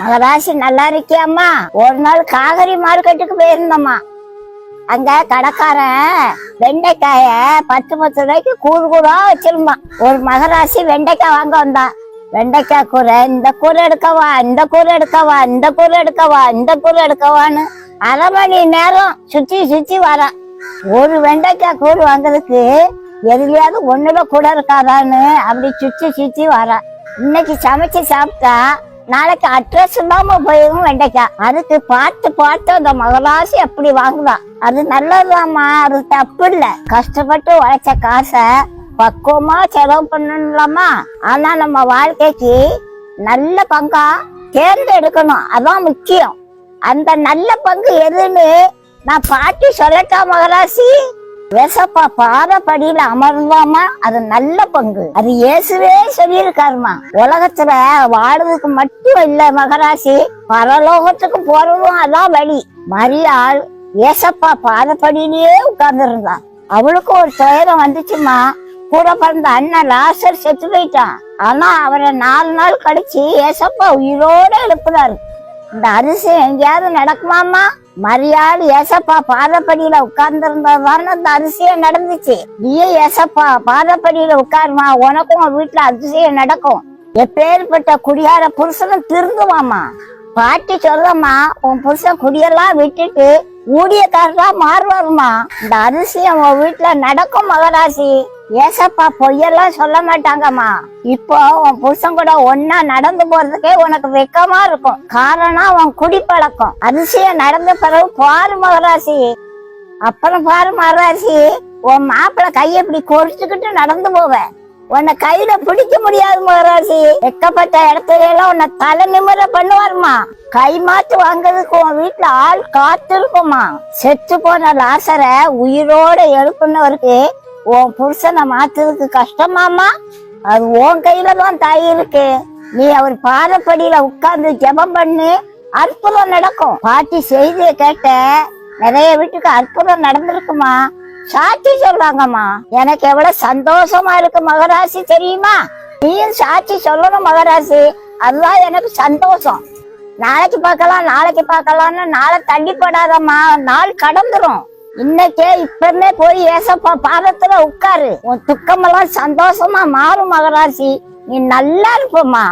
மகராசி நல்லா இருக்கியாம்மா. ஒரு நாள் காகரி மார்க்கெட்டுக்கு போயிருந்தோம்மா. அங்க கடைக்காரன் வெண்டைக்காய பத்து பத்து ரூபாய்க்கு கூறு கூடா வச்சிருந்தான். ஒரு மகராசி வெண்டைக்காய் வாங்க வந்தான். வெண்டைக்காய் கூரை இந்த கூரை எடுக்கவா இந்த கூரை எடுக்கவா இந்த கூரை எடுக்கவா இந்த கூரை எடுக்கவான்னு அரை மணி நேரம் சுத்தி சுத்தி வரான். ஒரு வெண்டைக்காய் கூறு வாங்குறதுக்கு எதுலயாவது ஒண்ணுல கூட இருக்காதான்னு அப்படி சுத்தி சுத்தி வரான். இன்னைக்கு சமைச்சு சாப்பிட்டா நாளைக்கு அட்ரஸ் இல்லாம போயிடும் வெண்டைக்காய் அதுக்கு பார்த்து பார்த்து அந்த மகராசி அப்படி வாங்குதான் அது நல்லதுதாம்மா அது தப்பு இல்ல. கஷ்டப்பட்டு உழைச்ச காசை பக்குவமா செலவு பண்ணலாமா ஆனா நம்ம வாழ்க்கைக்கு நல்ல பங்கா தேர்ந்தெடுக்கணும். அதான் முக்கியம். அந்த நல்ல பங்கு எதுன்னு நான் பாட்டி சொல்லட்டா மகராசி வெசப்பா பாதப்படியில அமர்ந்தாமா? அது நல்ல பங்கு. அது இயேசுவே சொல்லியிருக்காருமா. உலகத்துல வாடுறதுக்கு மட்டும் இல்ல மகராசி பரலோகத்துக்கு போறதும் அதான் வழி. மரியாள் ஏசப்பா பாதப்படியிலேயே உட்கார்ந்து இருந்தான் அவளுக்கு ஒரு துயரம் வந்துச்சுமா? கூட பிறந்த அண்ணன் லாசர் செத்து போயிட்டான். ஆனா அவரை நாலு நாள் கழிச்சு ஏசப்பா உயிரோட எழுப்புறாரு இந்த அரிசி எங்கேயாவது நடக்குமாமா மரியாதை ஏசப்பா பாதப்படியில உட்கார்ந்து இருந்ததான அந்த அதிசயம் நடந்துச்சு. நீயே ஏசப்பா பாதப்படியில உட்காருமா உனக்கும் வீட்டுல அதிசயம் நடக்கும். எப்பேற்பட்ட குடியார புருஷனும் திருந்துவாமா பாட்டி சொல்லம்மா உன் புருஷன் குடியெல்லாம் விட்டுட்டு ஊழியக்காரரா மாறுவாருமா இந்த அதிசயம் உன் வீட்டுல நடக்கும் மகராசி. ஏசப்பா பொய்யெல்லாம் சொல்ல மாட்டாங்கம்மா. இப்போ உன் புருஷன் கூட ஒன்னா நடந்து போறதுக்கே உனக்கு வெக்கமா இருக்கும். காரணம் உன் குடிப்பழக்கம். அதிசயம் நடந்த பிறகு பாரு மகராசி. அப்புறம் பாரு மகராசி. உன் மாப்பிள்ளை கையை இப்படி கொறிச்சுக்கிட்டு நடந்து போவேன். உன்னை கையில பிடிக்க முடியாது மகராசி. வெக்கப்பட்ட இடத்துல எல்லாம் உன்னை தலை நிமிர பண்ணுவாருமா கை மாத்து வாங்குறதுக்கு உன் வீட்டுல ஆள் காத்திருக்குமா செத்து போன லாசரை உயிரோட எழுப்புனவருக்கு உன் புருஷனை மாத்துறதுக்கு கஷ்டமாமா அது உன் கையில தான் தாய் இருக்கு. நீ அவர் பாதப்படியில உட்கார்ந்து ஜெபம் பண்ணு அற்புதம் நடக்கும். பாட்டி செய்தியை கேட்ட நிறைய வீட்டுக்கு அற்புதம் நடந்திருக்குமா? சாட்சி சொல்றாங்கம்மா எனக்கு எவ்வளவு சந்தோஷமா இருக்கு மகராசி தெரியுமா? நீயும் சாட்சி சொல்லணும் மகராசி. அதுதான் எனக்கு சந்தோஷம். நாளைக்கு பார்க்கலாம் நாளைக்கு பார்க்கலாம்னு நாளை தள்ளி போடாதம்மா. நாள் கடந்துரும். இன்னைக்கே இப்பமே போய் ஏசப்பா பாதத்துல உட்காரு. உன் துக்கமெல்லாம் சந்தோஷமா மாறும் மகராசி. நீ நல்லா இருப்பமா